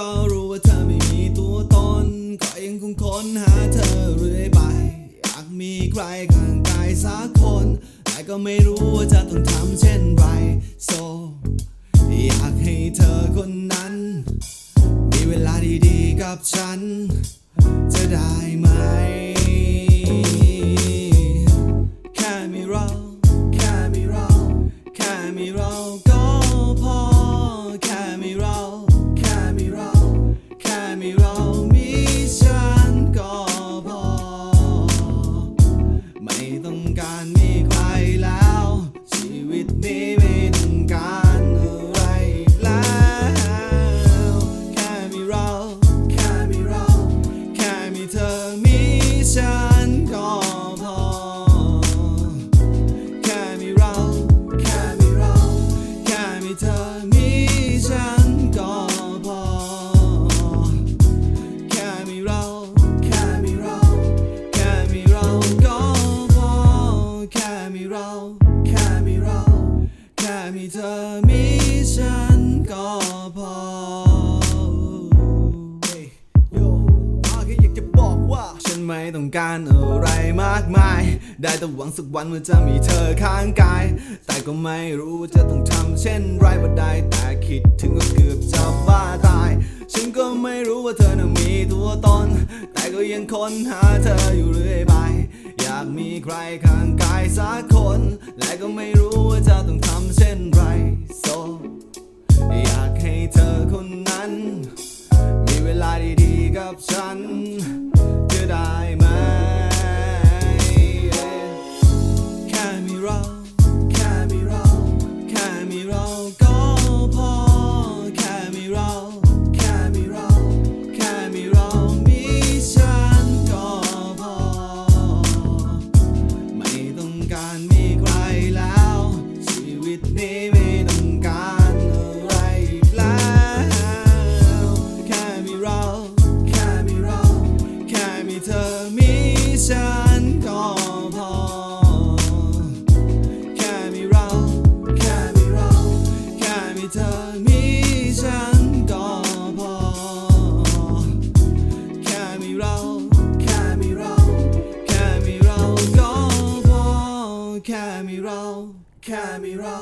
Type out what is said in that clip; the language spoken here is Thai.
ก็รู้ว่าเธอไม่มีตัวตนขอยังคงค้นหาเธอเรื่อยไป อยากมีใครข้างกายสักคน แต่ก็ไม่รู้ว่าจะต้องทำเช่นไร so อยากให้เธอคนนั้น มีเวลาดีๆกับฉัน จะได้ไหม แค่มีเรา แค่มีเรา แค่มีเรา ฉันก็พอ แค่มีเรา แค่มีเรา แค่มีเราก็พอ แค่มีเรา แค่มีเรา แค่มีเธอมีฉัน ต้องการอะไรมากมาย ได้แต่หวังสักวันว่าจะมีเธอข้างกาย แต่ก็ไม่รู้ว่าจะต้องทำเช่นไรว่าได้แต่คิดถึงก็เกือบจะบ้าตาย ฉันก็ไม่รู้ว่าเธอนั้นมีตัวตน แต่ก็ยังค้นหาเธออยู่เรื่อยไป อยากมีใครข้างกายสักคน และก็ไม่รู้ว่าจะต้องทำเช่นไร so อยากให้เธอคนนั้น มีเวลาดีๆกับฉัน ฉันก็พอ แค่มีเรา แค่มีเรา แค่มีเธอ มีฉันก็พอ แค่มีเรา แค่มีเรา แค่มีเราก็พอ แค่มีเรา แค่มีเรา